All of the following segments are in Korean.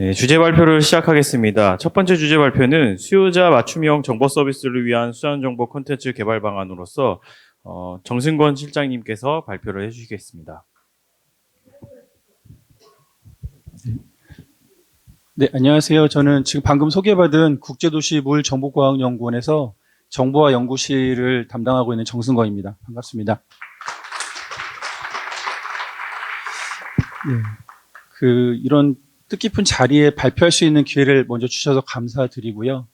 네, 주제 발표를 시작하겠습니다. 첫 번째 주제 발표는 수요자 맞춤형 정보 서비스를 위한 수연 정보 콘텐츠 개발 방안으로서 어, 정승권 실장님께서 발표를 해주시겠습니다. 네, 안녕하세요. 저는 지금 방금 소개받은 국제도시 물정보과학연구원에서 정보화 연구실을 담당하고 있는 정승건입니다. 반갑습니다. 네, 그 이런 뜻깊은 자리에 발표할 수 있는 기회를 먼저 주셔서 감사드리고요.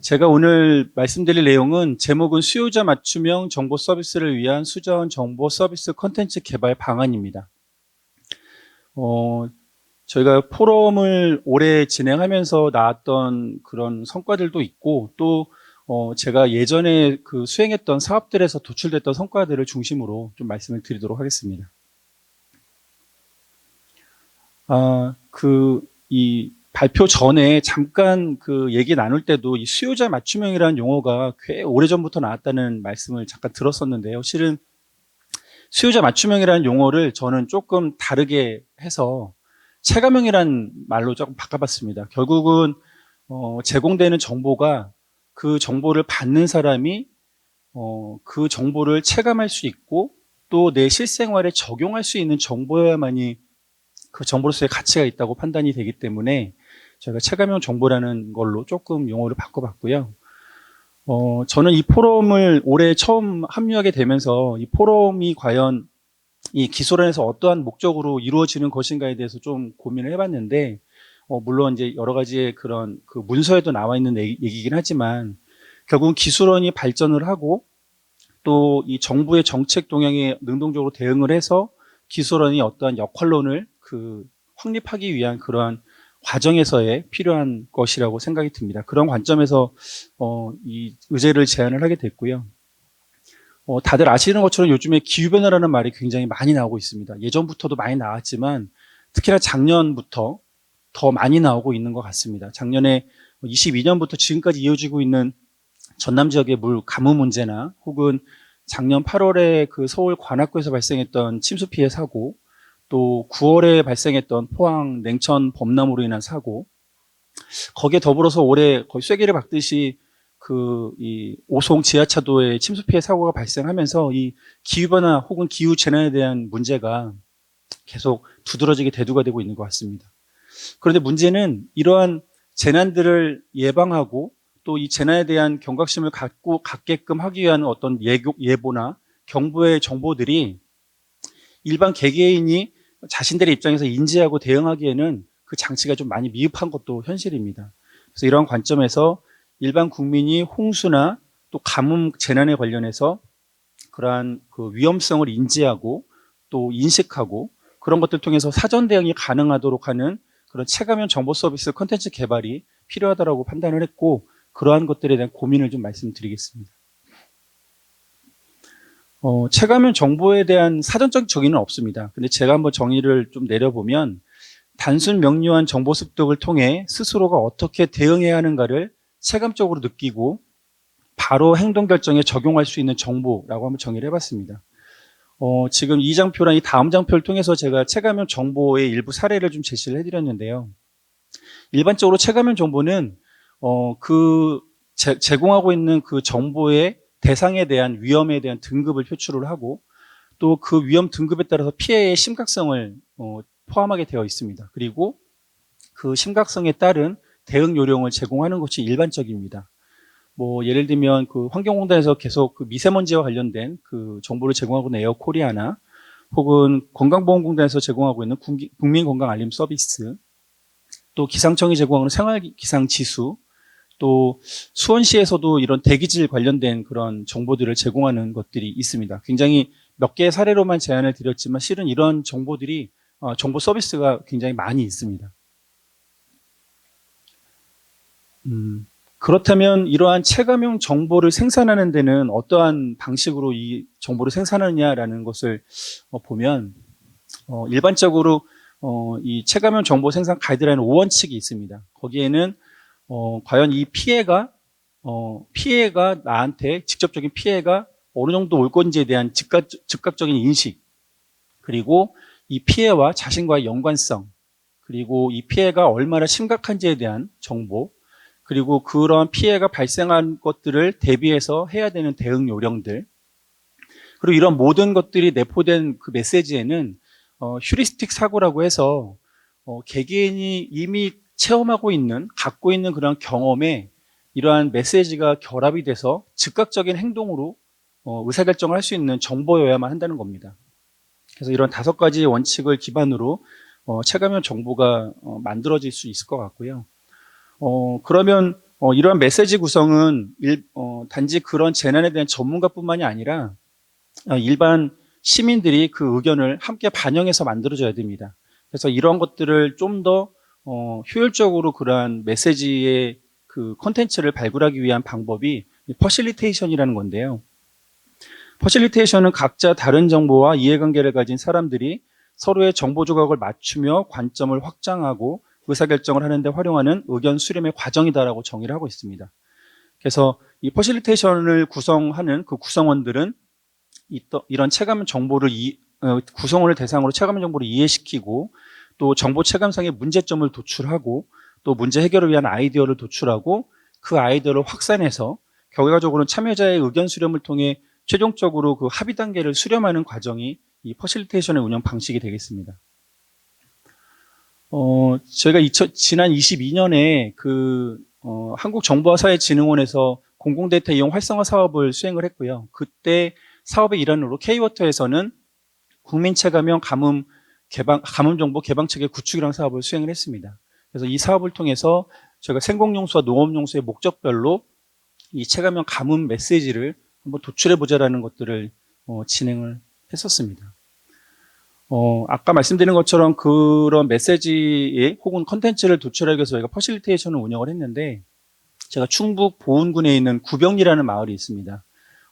제가 오늘 말씀드릴 내용은 제목은 수요자 맞춤형 정보 서비스를 위한 수전 정보 서비스 컨텐츠 개발 방안입니다. 어, 저희가 포럼을 오래 진행하면서 나왔던 그런 성과들도 있고 또 어, 제가 예전에 그 수행했던 사업들에서 도출됐던 성과들을 중심으로 좀 말씀을 드리도록 하겠습니다. 아, 그, 이 발표 전에 잠깐 그 얘기 나눌 때도 이 수요자 맞춤형이라는 용어가 꽤 오래전부터 나왔다는 말씀을 잠깐 들었었는데요. 실은 수요자 맞춤형이라는 용어를 저는 조금 다르게 해서 체감형이란 말로 조금 바꿔봤습니다. 결국은 어, 제공되는 정보가 그 정보를 받는 사람이 어, 그 정보를 체감할 수 있고 또 내 실생활에 적용할 수 있는 정보여야만이 그 정보로서의 가치가 있다고 판단이 되기 때문에 저희가 체감형 정보라는 걸로 조금 용어를 바꿔봤고요. 어, 저는 이 포럼을 올해 처음 합류하게 되면서 이 포럼이 과연 이 기술원에서 어떠한 목적으로 이루어지는 것인가에 대해서 좀 고민을 해봤는데, 어, 물론 이제 여러 가지의 그런 그 문서에도 나와 있는 얘기- 얘기긴 하지만, 결국은 기술원이 발전을 하고, 또 이 정부의 정책 동향에 능동적으로 대응을 해서 기술원이 어떠한 역할론을 그 확립하기 위한 그러한 과정에서의 필요한 것이라고 생각이 듭니다. 그런 관점에서 어, 이 의제를 제안을 하게 됐고요. 어, 다들 아시는 것처럼 요즘에 기후변화라는 말이 굉장히 많이 나오고 있습니다. 예전부터도 많이 나왔지만 특히나 작년부터 더 많이 나오고 있는 것 같습니다. 작년에 22년부터 지금까지 이어지고 있는 전남 지역의 물 가뭄 문제나 혹은 작년 8월에 그 서울 관악구에서 발생했던 침수 피해 사고 또 9월에 발생했던 포항 냉천 범람으로 인한 사고 거기에 더불어서 올해 거의 쐐기를 박듯이 그 이 오송 지하차도에 침수 피해 사고가 발생하면서 이 기후 변화 혹은 기후 재난에 대한 문제가 계속 두드러지게 대두가 되고 있는 것 같습니다. 그런데 문제는 이러한 재난들을 예방하고 또 이 재난에 대한 경각심을 갖고 갖게끔 하기 위한 어떤 예고, 예보나 경보의 정보들이 일반 개개인이 자신들의 입장에서 인지하고 대응하기에는 그 장치가 좀 많이 미흡한 것도 현실입니다. 그래서 이러한 관점에서 일반 국민이 홍수나 또 가뭄 재난에 관련해서 그러한 그 위험성을 인지하고 또 인식하고 그런 것들 통해서 사전 대응이 가능하도록 하는 그런 체감형 정보 서비스 컨텐츠 개발이 필요하다고 판단을 했고 그러한 것들에 대한 고민을 좀 말씀드리겠습니다. 어, 체감형 정보에 대한 사전적 정의는 없습니다. 근데 제가 한번 정의를 좀 내려보면 단순 명료한 정보 습득을 통해 스스로가 어떻게 대응해야 하는가를 체감적으로 느끼고 바로 행동 결정에 적용할 수 있는 정보라고 한번 정의를 해봤습니다. 어, 지금 이 장표랑 이 다음 장표를 통해서 제가 체감형 정보의 일부 사례를 좀 제시를 해드렸는데요. 일반적으로 체감형 정보는 어, 그 제, 제공하고 있는 그 정보의 대상에 대한 위험에 대한 등급을 표출을 하고 또 그 위험 등급에 따라서 피해의 심각성을 어, 포함하게 되어 있습니다. 그리고 그 심각성에 따른 대응 요령을 제공하는 것이 일반적입니다. 뭐 예를 들면 그 환경공단에서 계속 그 미세먼지와 관련된 그 정보를 제공하고 있는 에어코리아나 혹은 건강보험공단에서 제공하고 있는 국기- 국민건강 알림 서비스 또 기상청이 제공하는 생활기상지수 또 수원시에서도 이런 대기질 관련된 그런 정보들을 제공하는 것들이 있습니다. 굉장히 몇 개의 사례로만 제안을 드렸지만 실은 이런 정보들이 어, 정보 서비스가 굉장히 많이 있습니다. 음, 그렇다면 이러한 체감형 정보를 생산하는 데는 어떠한 방식으로 이 정보를 생산하느냐라는 것을 어, 보면 어, 일반적으로 어, 이 체감형 정보 생산 가이드라인 5원칙이 있습니다. 거기에는 어, 과연 이 피해가 어, 피해가 나한테 직접적인 피해가 어느 정도 올 건지에 대한 즉각, 즉각적인 인식 그리고 이 피해와 자신과의 연관성 그리고 이 피해가 얼마나 심각한지에 대한 정보, 그리고 그런 피해가 발생한 것들을 대비해서 해야 되는 대응 요령들, 그리고 이런 모든 것들이 내포된 그 메시지에는 어, 휴리스틱 사고라고 해서 어, 개개인이 이미 체험하고 있는, 갖고 있는 그런 경험에 이러한 메시지가 결합이 돼서 즉각적인 행동으로 어, 의사결정을 할 수 있는 정보여야만 한다는 겁니다. 그래서 이런 다섯 가지 원칙을 기반으로 어, 체감형 정보가 어, 만들어질 수 있을 것 같고요. 어, 그러면 어, 이러한 메시지 구성은 일, 어, 단지 그런 재난에 대한 전문가뿐만이 아니라 어, 일반 시민들이 그 의견을 함께 반영해서 만들어져야 됩니다. 그래서 이런 것들을 좀 더 어, 효율적으로 그러한 메시지의 그 컨텐츠를 발굴하기 위한 방법이 퍼실리테이션이라는 건데요. 퍼실리테이션은 각자 다른 정보와 이해관계를 가진 사람들이 서로의 정보 조각을 맞추며 관점을 확장하고 의사결정을 하는데 활용하는 의견 수렴의 과정이다라고 정의를 하고 있습니다. 그래서 이 퍼실리테이션을 구성하는 그 구성원들은 이- 이런 체감 정보를 이- 어, 구성원을 대상으로 체감 정보를 이해시키고 또 정보 체감상의 문제점을 도출하고 또 문제 해결을 위한 아이디어를 도출하고 그 아이디어를 확산해서 결과적으로는 참여자의 의견 수렴을 통해 최종적으로 그 합의 단계를 수렴하는 과정이 이 퍼실리테이션의 운영 방식이 되겠습니다. 어, 저희가 2000 지난 22년에 그 어, 한국정보화사회진흥원에서 공공데이터 이용 활성화 사업을 수행을 했고요. 그때 사업의 일환으로 K워터에서는 국민체감형 가뭄 개방 가뭄 정보 개방 체계 구축이라는 사업을 수행을 했습니다. 그래서 이 사업을 통해서 저희가 생공용수와 농업용수의 목적별로 이 체감형 가뭄 메시지를 한번 도출해 보자라는 것들을 어, 진행을 했었습니다. 어, 아까 말씀드린 것처럼 그런 메시지에 혹은 컨텐츠를 도출하기 위해서 저희가 퍼실리테이션을 운영을 했는데 제가 충북 보은군에 있는 구병리라는 마을이 있습니다.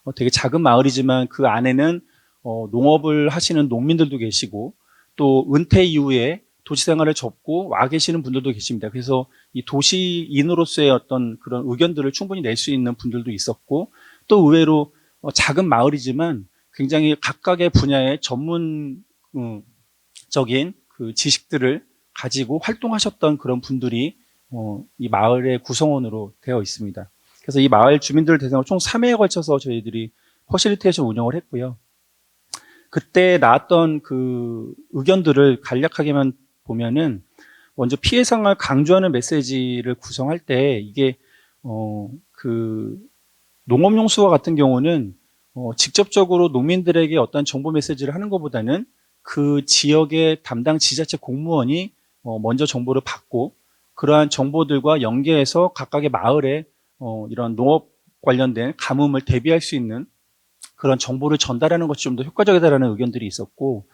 어, 되게 작은 마을이지만 그 안에는 어, 농업을 하시는 농민들도 계시고 또 은퇴 이후에 도시 생활을 접고 와 계시는 분들도 계십니다. 그래서 이 도시인으로서의 어떤 그런 의견들을 충분히 낼 수 있는 분들도 있었고 또 의외로 어, 작은 마을이지만 굉장히 각각의 분야의 전문 음, 적인 그 지식들을 가지고 활동하셨던 그런 분들이 어, 이 마을의 구성원으로 되어 있습니다. 그래서 이 마을 주민들을 대상으로 총 3회에 걸쳐서 저희들이 퍼실리테이션 운영을 했고요. 그때 나왔던 그 의견들을 간략하게만 보면은 먼저 피해 상황을 강조하는 메시지를 구성할 때 이게 어 그 농업용수와 같은 경우는 어 직접적으로 농민들에게 어떤 정보 메시지를 하는 것보다는 그 지역의 담당 지자체 공무원이 어 먼저 정보를 받고 그러한 정보들과 연계해서 각각의 마을에 어 이런 농업 관련된 가뭄을 대비할 수 있는 그런 정보를 전달하는 것이 좀 더 효과적이다라는 의견들이 있었고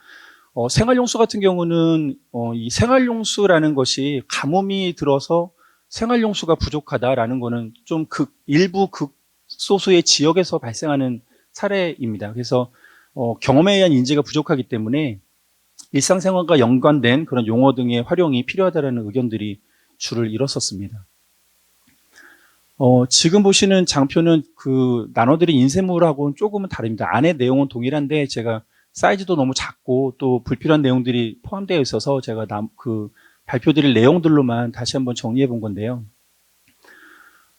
어, 생활용수 같은 경우는 어, 이 생활용수라는 것이 가뭄이 들어서 생활용수가 부족하다라는 거는 좀 극, 일부 극소수의 지역에서 발생하는 사례입니다. 그래서 어, 경험에 의한 인지가 부족하기 때문에 일상생활과 연관된 그런 용어 등의 활용이 필요하다라는 의견들이 줄을 이뤘었습니다. 어, 지금 보시는 장표는 그 나눠드린 인쇄물하고는 조금은 다릅니다. 안에 내용은 동일한데 제가 사이즈도 너무 작고 또 불필요한 내용들이 포함되어 있어서 제가 남, 그 발표드릴 내용들로만 다시 한번 정리해 본 건데요.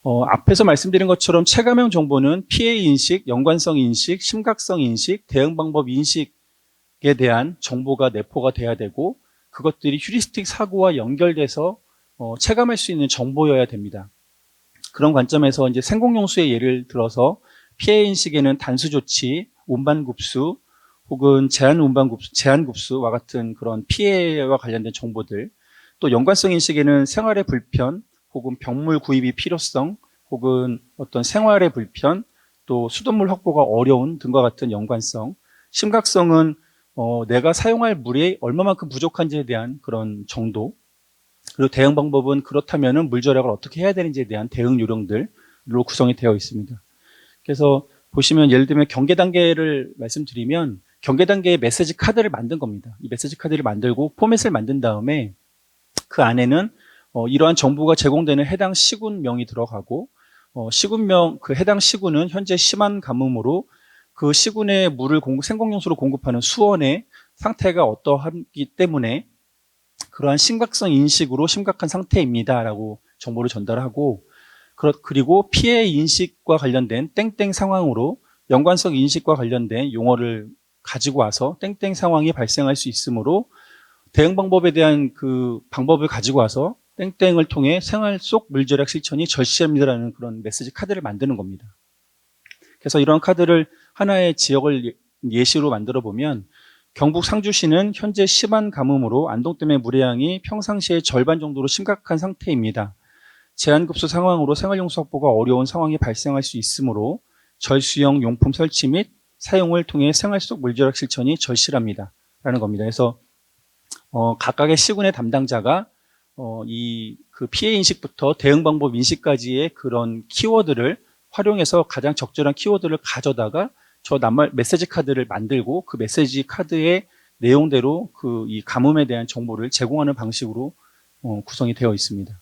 어, 앞에서 말씀드린 것처럼 체감형 정보는 피해 인식, 연관성 인식, 심각성 인식, 대응 방법 인식에 대한 정보가 내포가 돼야 되고 그것들이 휴리스틱 사고와 연결돼서 어, 체감할 수 있는 정보여야 됩니다. 그런 관점에서 이제 생공용수의 예를 들어서 피해 인식에는 단수 조치, 운반급수, 혹은 제한 운반급수, 제한급수와 같은 그런 피해와 관련된 정보들, 또 연관성 인식에는 생활의 불편, 혹은 병물 구입이 필요성, 혹은 어떤 생활의 불편, 또 수돗물 확보가 어려운 등과 같은 연관성, 심각성은 어, 내가 사용할 물이 얼마만큼 부족한지에 대한 그런 정도, 그리고 대응 방법은 그렇다면은 물 절약을 어떻게 해야 되는지에 대한 대응 요령들로 구성이 되어 있습니다. 그래서 보시면 예를 들면 경계 단계를 말씀드리면 경계 단계의 메시지 카드를 만든 겁니다. 이 메시지 카드를 만들고 포맷을 만든 다음에 그 안에는 어, 이러한 정보가 제공되는 해당 시군명이 들어가고 어, 시군명 그 해당 시군은 현재 심한 가뭄으로 그 시군에 물을 공급 생공용수로 공급하는 수원의 상태가 어떠하기 때문에 그러한 심각성 인식으로 심각한 상태입니다라고 정보를 전달하고 그리고 피해 인식과 관련된 땡땡 상황으로 연관성 인식과 관련된 용어를 가지고 와서 땡땡 상황이 발생할 수 있으므로 대응 방법에 대한 그 방법을 가지고 와서 땡땡을 통해 생활 속 물절약 실천이 절실합니다라는 그런 메시지 카드를 만드는 겁니다. 그래서 이런 카드를 하나의 지역을 예- 예시로 만들어 보면 경북 상주시는 현재 심한 가뭄으로 안동댐의 물해양이 평상시의 절반 정도로 심각한 상태입니다. 제한급수 상황으로 생활용수 확보가 어려운 상황이 발생할 수 있으므로 절수형 용품 설치 및 사용을 통해 생활 속 물절약 실천이 절실합니다. 라는 겁니다. 그래서 어, 각각의 시군의 담당자가 어, 이 그 피해 인식부터 대응 방법 인식까지의 그런 키워드를 활용해서 가장 적절한 키워드를 가져다가 저 낱말 메시지 카드를 만들고 그 메시지 카드의 내용대로 그 이 가뭄에 대한 정보를 제공하는 방식으로 어, 구성이 되어 있습니다.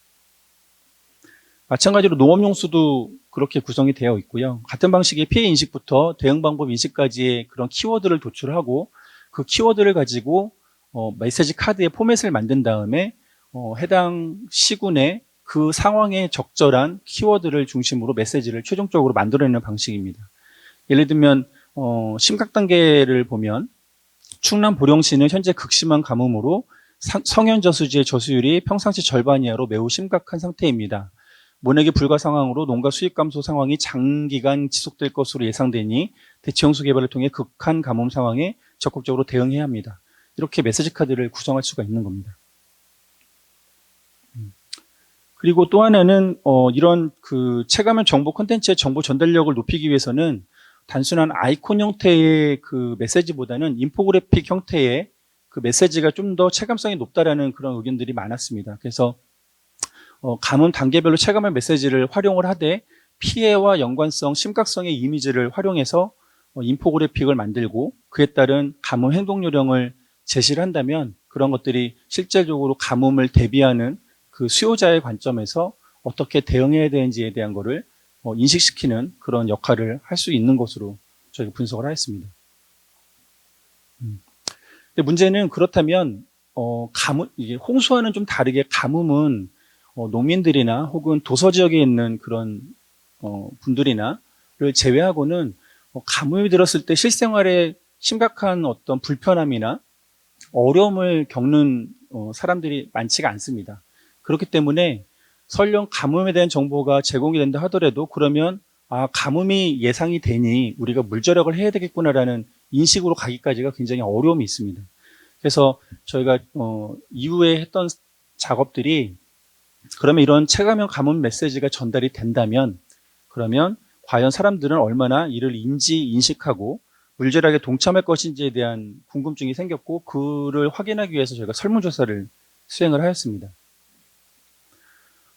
마찬가지로 농업용수도 그렇게 구성이 되어 있고요. 같은 방식의 피해 인식부터 대응 방법 인식까지의 그런 키워드를 도출하고 그 키워드를 가지고 어, 메시지 카드의 포맷을 만든 다음에 어, 해당 시군의 그 상황에 적절한 키워드를 중심으로 메시지를 최종적으로 만들어내는 방식입니다. 예를 들면 어, 심각 단계를 보면 충남 보령시는 현재 극심한 가뭄으로 상- 성현 저수지의 저수율이 평상시 절반 이하로 매우 심각한 상태입니다. 모내기 불가 상황으로 농가 수입 감소 상황이 장기간 지속될 것으로 예상되니 대체용수 개발을 통해 극한 가뭄 상황에 적극적으로 대응해야 합니다. 이렇게 메시지 카드를 구성할 수가 있는 겁니다. 음. 그리고 또 하나는 어, 이런 그 체감형 정보 콘텐츠의 정보 전달력을 높이기 위해서는 단순한 아이콘 형태의 그 메시지보다는 인포그래픽 형태의 그 메시지가 좀 더 체감성이 높다라는 그런 의견들이 많았습니다. 그래서 어, 가뭄 단계별로 체감형 메시지를 활용을 하되 피해와 연관성, 심각성의 이미지를 활용해서 어, 인포그래픽을 만들고 그에 따른 가뭄 행동 요령을 제시를 한다면 그런 것들이 실제적으로 가뭄을 대비하는 그 수요자의 관점에서 어떻게 대응해야 되는지에 대한 거를 어, 인식시키는 그런 역할을 할 수 있는 것으로 저희가 분석을 하였습니다. 음. 근데 문제는 그렇다면 어, 가뭄 이게 홍수와는 좀 다르게 가뭄은 어, 농민들이나 혹은 도서 지역에 있는 그런 어, 분들이나를 제외하고는 어, 가뭄이 들었을 때 실생활에 심각한 어떤 불편함이나 어려움을 겪는 어, 사람들이 많지가 않습니다. 그렇기 때문에 설령 가뭄에 대한 정보가 제공이 된다 하더라도 그러면 아 가뭄이 예상이 되니 우리가 물절약을 해야 되겠구나라는 인식으로 가기까지가 굉장히 어려움이 있습니다. 그래서 저희가 어, 이후에 했던 작업들이 그러면 이런 체감형 가뭄 메시지가 전달이 된다면 그러면 과연 사람들은 얼마나 이를 인지 인식하고 물절약에 동참할 것인지에 대한 궁금증이 생겼고 그를 확인하기 위해서 저희가 설문조사를 수행을 하였습니다.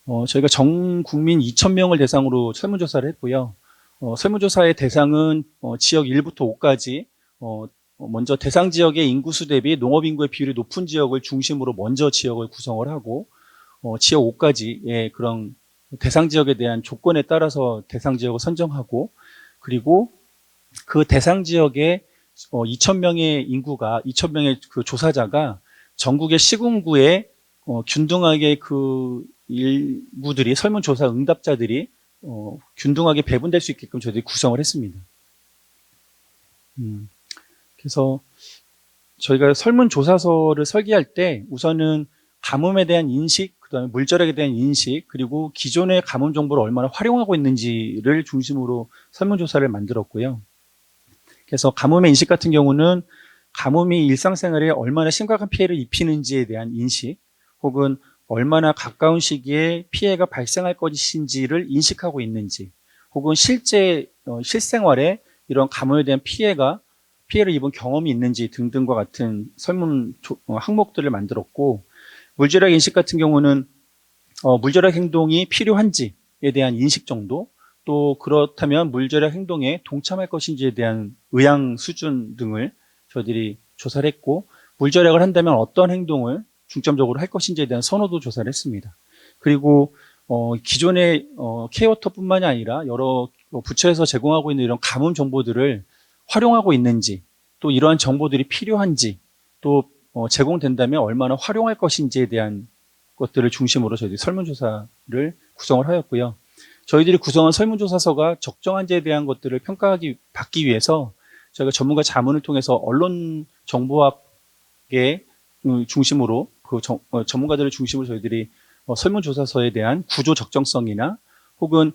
어, 저희가 전 국민 2,000명을 대상으로 설문조사를 했고요. 어, 설문조사의 대상은 어, 지역 1부터 5까지 어, 어, 먼저 대상 지역의 인구수 대비 농업 인구의 비율이 높은 지역을 중심으로 먼저 지역을 구성을 하고 어, 지역 5까지의 그런 대상 지역에 대한 조건에 따라서 대상 지역을 선정하고 그리고 그 대상 지역에 어, 2,000명의 인구가 2,000명의 그 조사자가 전국의 시군구에 어, 균등하게 그 일부들이 설문조사 응답자들이 어, 균등하게 배분될 수 있게끔 저희들이 구성을 했습니다. 음, 그래서 저희가 설문조사서를 설계할 때 우선은 가뭄에 대한 인식, 그 다음에 물절약에 대한 인식, 그리고 기존의 가뭄 정보를 얼마나 활용하고 있는지를 중심으로 설문조사를 만들었고요. 그래서 가뭄의 인식 같은 경우는 가뭄이 일상생활에 얼마나 심각한 피해를 입히는지에 대한 인식, 혹은 얼마나 가까운 시기에 피해가 발생할 것인지를 인식하고 있는지, 혹은 실제 어, 실생활에 이런 가뭄에 대한 피해가 피해를 입은 경험이 있는지 등등과 같은 설문 조- 어, 항목들을 만들었고 물절약 인식 같은 경우는 어, 물절약 행동이 필요한지에 대한 인식 정도 또 그렇다면 물절약 행동에 동참할 것인지에 대한 의향 수준 등을 저희들이 조사를 했고 물절약을 한다면 어떤 행동을 중점적으로 할 것인지에 대한 선호도 조사를 했습니다. 그리고 어, 기존의 어, 케어터뿐만이 아니라 여러 어, 부처에서 제공하고 있는 이런 가뭄 정보들을 활용하고 있는지 또 이러한 정보들이 필요한지 또 어, 제공된다면 얼마나 활용할 것인지에 대한 것들을 중심으로 저희들이 설문조사를 구성을 하였고요. 저희들이 구성한 설문조사서가 적정한지에 대한 것들을 평가하기 받기 위해서 저희가 전문가 자문을 통해서 언론 정보학의 음, 중심으로 그 정- 어, 전문가들을 중심으로 저희들이 어, 설문조사서에 대한 구조 적정성이나 혹은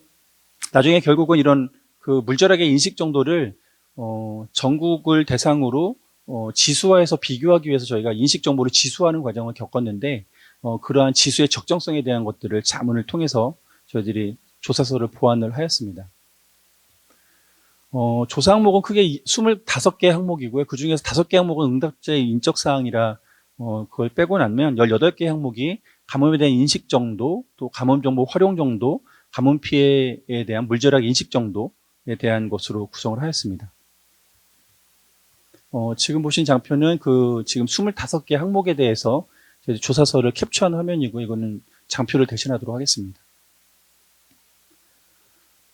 나중에 결국은 이런 그 물절학의 인식 정도를 어, 전국을 대상으로 어, 지수화해서 비교하기 위해서 저희가 인식 정보를 지수화하는 과정을 겪었는데 어, 그러한 지수의 적정성에 대한 것들을 자문을 통해서 저희들이 조사서를 보완을 하였습니다. 어, 조사 항목은 크게 이- 25개 항목이고요. 그 중에서 5개 항목은 응답자의 인적 사항이라 어, 그걸 빼고 나면 18개 항목이 가뭄에 대한 인식 정도, 또 가뭄 정보 활용 정도, 가뭄 피해에 대한 물절학 인식 정도에 대한 것으로 구성을 하였습니다. 어, 지금 보신 장표는 그 지금 25개 항목에 대해서 조사서를 캡처한 화면이고 이거는 장표를 대신하도록 하겠습니다.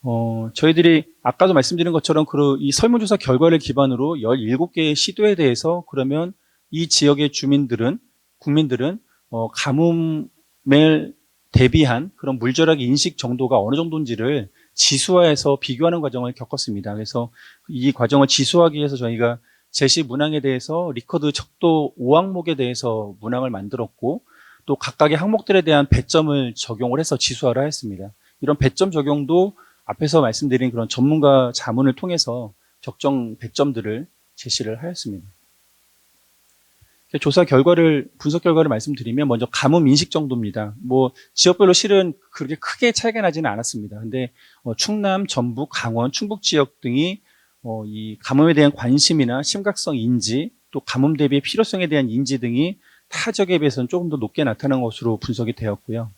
어, 저희들이 아까도 말씀드린 것처럼 그 이 설문조사 결과를 기반으로 17개의 시도에 대해서 그러면 이 지역의 주민들은 국민들은 어, 가뭄을 대비한 그런 물절학 인식 정도가 어느 정도인지를 지수화해서 비교하는 과정을 겪었습니다. 그래서 이 과정을 지수화하기 위해서 저희가 제시 문항에 대해서 리커드 척도 5항목에 대해서 문항을 만들었고 또 각각의 항목들에 대한 배점을 적용을 해서 지수화를 하였습니다. 이런 배점 적용도 앞에서 말씀드린 그런 전문가 자문을 통해서 적정 배점들을 제시를 하였습니다. 조사 결과를 분석 결과를 말씀드리면 먼저 가뭄 인식 정도입니다. 뭐 지역별로 실은 그렇게 크게 차이가 나지는 않았습니다. 근데 어, 충남, 전북, 강원, 충북 지역 등이 어, 이 가뭄에 대한 관심이나 심각성 인지 또 가뭄 대비의 필요성에 대한 인지 등이 타 지역에 비해서는 조금 더 높게 나타난 것으로 분석이 되었고요.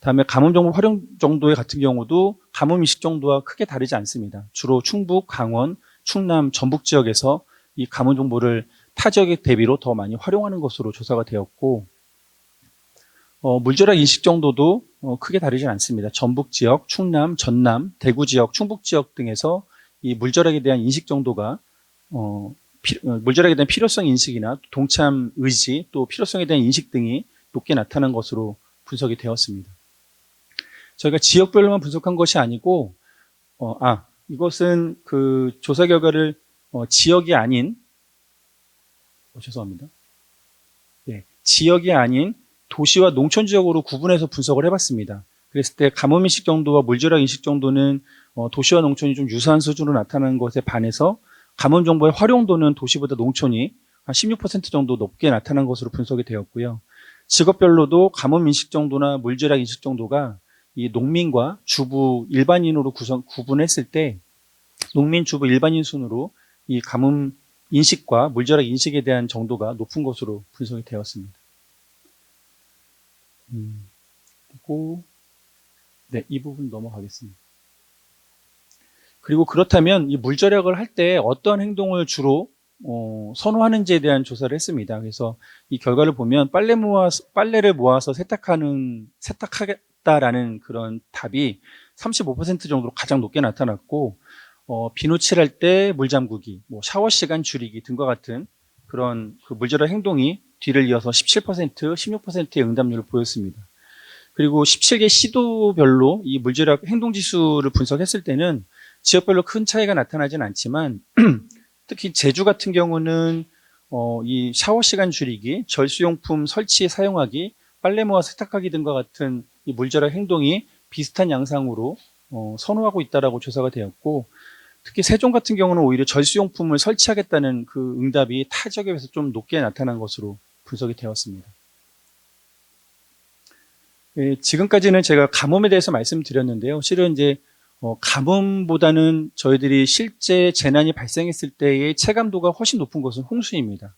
다음에 가뭄 정보 활용 정도의 같은 경우도 가뭄 인식 정도와 크게 다르지 않습니다. 주로 충북, 강원, 충남, 전북 지역에서 이 가뭄 정보를 타 지역에 대비로 더 많이 활용하는 것으로 조사가 되었고 어, 물절학 인식 정도도 어, 크게 다르지 않습니다. 전북 지역, 충남, 전남, 대구 지역, 충북 지역 등에서 이 물절학에 대한 인식 정도가 어, 피- 어, 물절학에 대한 필요성 인식이나 동참 의지 또 필요성에 대한 인식 등이 높게 나타난 것으로 분석이 되었습니다. 저희가 지역별로만 분석한 것이 아니고 어, 아 이것은 그 조사 결과를 어, 지역이 아닌 어, 죄송합니다. 네, 지역이 아닌 도시와 농촌 지역으로 구분해서 분석을 해봤습니다. 그랬을 때 가뭄 인식 정도와 물절학 인식 정도는 어, 도시와 농촌이 좀 유사한 수준으로 나타나는 것에 반해서 가뭄 정보의 활용도는 도시보다 농촌이 한 16% 정도 높게 나타난 것으로 분석이 되었고요. 직업별로도 가뭄 인식 정도나 물절학 인식 정도가 이 농민과 주부 일반인으로 구성, 구분했을 때 농민, 주부, 일반인 순으로 이 가뭄 인식과 물절학 인식에 대한 정도가 높은 것으로 분석이 되었습니다. 음, 그리고 네, 이 부분 넘어가겠습니다. 그리고 그렇다면 이 물절약을 할 때 어떤 행동을 주로 어, 선호하는지에 대한 조사를 했습니다. 그래서 이 결과를 보면 빨래 모아 빨래를 모아서 세탁하는 세탁하겠다라는 그런 답이 35% 정도로 가장 높게 나타났고 어, 비누칠할 때 물잠그기, 뭐 샤워 시간 줄이기 등과 같은 그런 그 물절약 행동이 뒤를 이어서 17%, 16%의 응답률을 보였습니다. 그리고 17개 시도별로 이 물절약 행동 지수를 분석했을 때는 지역별로 큰 차이가 나타나진 않지만 특히 제주 같은 경우는 어, 이 샤워 시간 줄이기, 절수용품 설치 사용하기, 빨래 모아 세탁하기 등과 같은 이 물절약 행동이 비슷한 양상으로 어, 선호하고 있다라고 조사가 되었고 특히 세종 같은 경우는 오히려 절수용품을 설치하겠다는 그 응답이 타 지역에 비해서 좀 높게 나타난 것으로 분석이 되었습니다. 예, 지금까지는 제가 가뭄에 대해서 말씀드렸는데요. 실은 이제 어, 가뭄보다는 저희들이 실제 재난이 발생했을 때의 체감도가 훨씬 높은 것은 홍수입니다.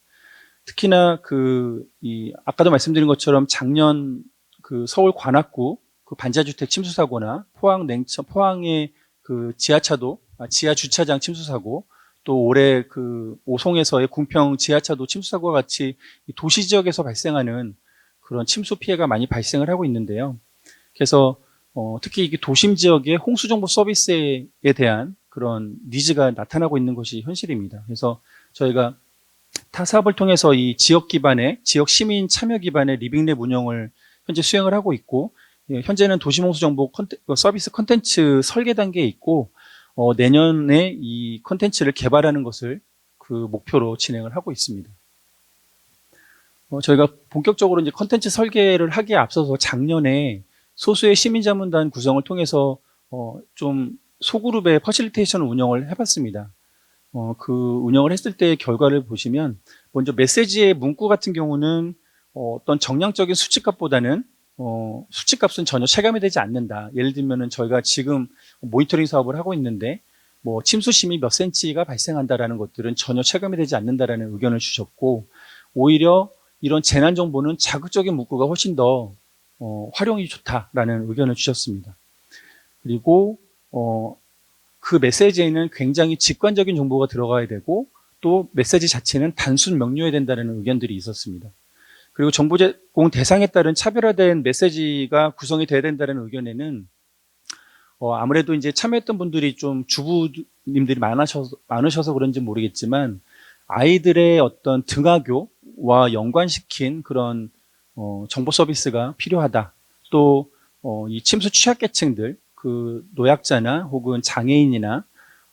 특히나 그, 이, 아까도 말씀드린 것처럼 작년 그 서울 관악구 그 반자주택 침수 사고나 포항 냉천, 포항의 그 지하차도, 아, 지하 주차장 침수 사고 또 올해 그 오송에서의 궁평 지하차도 침수 사고와 같이 이 도시 지역에서 발생하는 그런 침수 피해가 많이 발생을 하고 있는데요. 그래서 어, 특히 이게 도심 지역의 홍수 정보 서비스에 대한 그런 니즈가 나타나고 있는 것이 현실입니다. 그래서 저희가 타 사업을 통해서 이 지역 기반의 지역 시민 참여 기반의 리빙랩 운영을 현재 수행을 하고 있고 예, 현재는 도시몽수 정보 컨텐- 어, 서비스 컨텐츠 설계 단계에 있고 어, 내년에 이 컨텐츠를 개발하는 것을 그 목표로 진행을 하고 있습니다. 어, 저희가 본격적으로 이제 컨텐츠 설계를 하기에 앞서서 작년에 소수의 시민자문단 구성을 통해서 어, 좀 소그룹의 퍼실리테이션 운영을 해봤습니다. 어, 그 운영을 했을 때의 결과를 보시면 먼저 메시지의 문구 같은 경우는 어, 어떤 정량적인 수치값보다는 어, 수치값은 전혀 체감이 되지 않는다. 예를 들면은 저희가 지금 모니터링 사업을 하고 있는데 뭐 침수심이 몇 센치가 발생한다라는 것들은 전혀 체감이 되지 않는다라는 의견을 주셨고 오히려 이런 재난 정보는 자극적인 문구가 훨씬 더 어, 활용이 좋다라는 의견을 주셨습니다. 그리고 어, 그 메시지에는 굉장히 직관적인 정보가 들어가야 되고 또 메시지 자체는 단순 명료해야 된다는 의견들이 있었습니다. 그리고 정보 제공 대상에 따른 차별화된 메시지가 구성이 돼야 된다는 의견에는 어, 아무래도 이제 참여했던 분들이 좀 주부님들이 많으셔서, 많으셔서 그런지 모르겠지만 아이들의 어떤 등하교와 연관시킨 그런 어, 정보 서비스가 필요하다. 또 어, 이 침수 취약계층들, 그 노약자나 혹은 장애인이나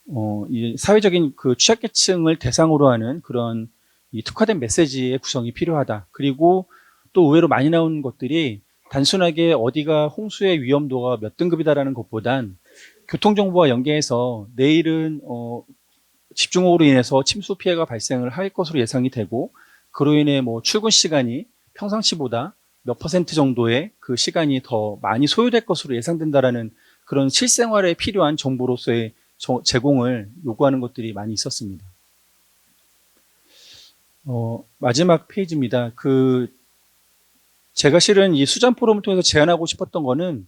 어, 이 사회적인 그 취약계층을 대상으로 하는 그런 이 특화된 메시지의 구성이 필요하다. 그리고 또 의외로 많이 나온 것들이 단순하게 어디가 홍수의 위험도가 몇 등급이다라는 것보단 교통정보와 연계해서 내일은 어, 집중호우로 인해서 침수 피해가 발생을 할 것으로 예상이 되고 그로 인해 뭐 출근 시간이 평상시보다 몇 퍼센트 정도의 그 시간이 더 많이 소요될 것으로 예상된다라는 그런 실생활에 필요한 정보로서의 저- 제공을 요구하는 것들이 많이 있었습니다. 어, 마지막 페이지입니다. 그 제가 실은 이 수잔 포럼을 통해서 제안하고 싶었던 거는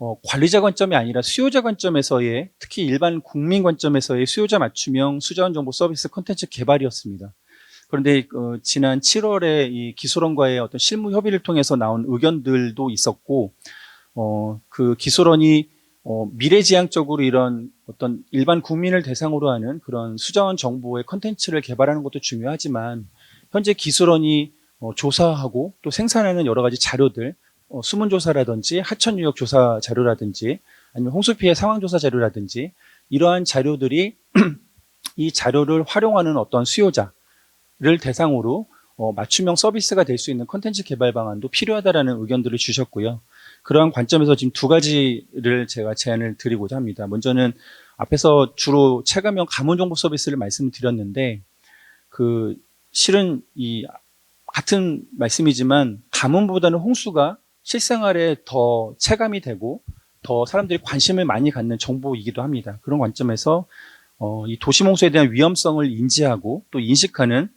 어, 관리자 관점이 아니라 수요자 관점에서의 특히 일반 국민 관점에서의 수요자 맞춤형 수자원 정보 서비스 콘텐츠 개발이었습니다. 그런데 어, 지난 7월에 이 기술원과의 어떤 실무 협의를 통해서 나온 의견들도 있었고 어, 그 기술원이 어, 미래지향적으로 이런 어떤 일반 국민을 대상으로 하는 그런 수자원 정보의 컨텐츠를 개발하는 것도 중요하지만 현재 기술원이 어, 조사하고 또 생산하는 여러 가지 자료들, 어, 수문 조사라든지 하천 유역 조사 자료라든지 아니면 홍수 피해 상황 조사 자료라든지 이러한 자료들이 이 자료를 활용하는 어떤 수요자를 대상으로 어, 맞춤형 서비스가 될 수 있는 컨텐츠 개발 방안도 필요하다라는 의견들을 주셨고요. 그러한 관점에서 지금 두 가지를 제가 제안을 드리고자 합니다. 먼저는 앞에서 주로 체감형 가문 정보 서비스를 말씀을 드렸는데 그 실은 이 같은 말씀이지만 가뭄보다는 홍수가 실생활에 더 체감이 되고 더 사람들이 관심을 많이 갖는 정보이기도 합니다. 그런 관점에서 어, 이 도시몽수에 대한 위험성을 인지하고 또 인식하는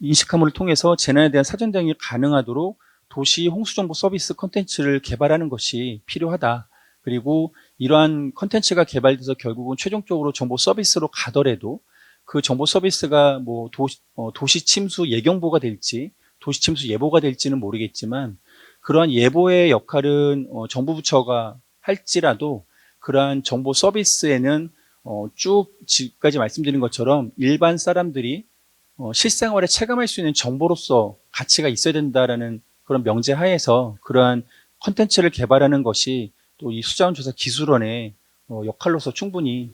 인식함을 통해서 재난에 대한 사전 대응이 가능하도록 도시 홍수 정보 서비스 컨텐츠를 개발하는 것이 필요하다. 그리고 이러한 컨텐츠가 개발돼서 결국은 최종적으로 정보 서비스로 가더라도 그 정보 서비스가 뭐 도시, 어, 도시 침수 예경보가 될지 도시 침수 예보가 될지는 모르겠지만 그러한 예보의 역할은 어, 정부 부처가 할지라도 그러한 정보 서비스에는 어, 쭉 지금까지 말씀드린 것처럼 일반 사람들이 어, 실생활에 체감할 수 있는 정보로서 가치가 있어야 된다라는 그런 명제 하에서 그러한 컨텐츠를 개발하는 것이 또 이 수자원조사 기술원의 어, 역할로서 충분히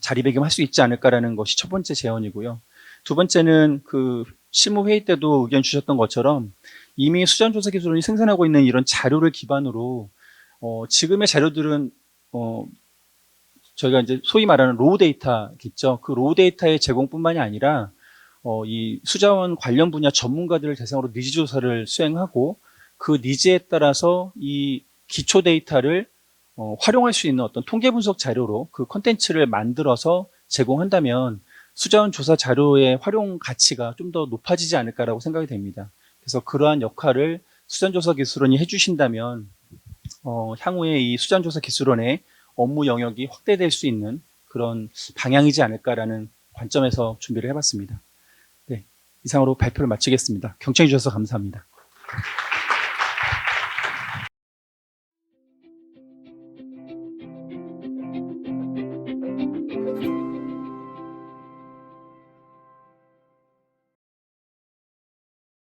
자리매김할 수 있지 않을까라는 것이 첫 번째 제언이고요. 두 번째는 그 실무 회의 때도 의견 주셨던 것처럼 이미 수자원조사 기술원이 생산하고 있는 이런 자료를 기반으로 어, 지금의 자료들은 어, 저희가 이제 소위 말하는 로우 데이터겠죠. 그 로우 데이터의 제공뿐만이 아니라 어, 이 수자원 관련 분야 전문가들을 대상으로 니즈 조사를 수행하고 그 니즈에 따라서 이 기초 데이터를 어, 활용할 수 있는 어떤 통계 분석 자료로 그 컨텐츠를 만들어서 제공한다면 수자원 조사 자료의 활용 가치가 좀 더 높아지지 않을까라고 생각이 됩니다. 그래서 그러한 역할을 수자원조사 기술원이 해주신다면 어, 향후에 이 수자원조사 기술원의 업무 영역이 확대될 수 있는 그런 방향이지 않을까라는 관점에서 준비를 해봤습니다. 네, 이상으로 발표를 마치겠습니다. 경청해 주셔서 감사합니다.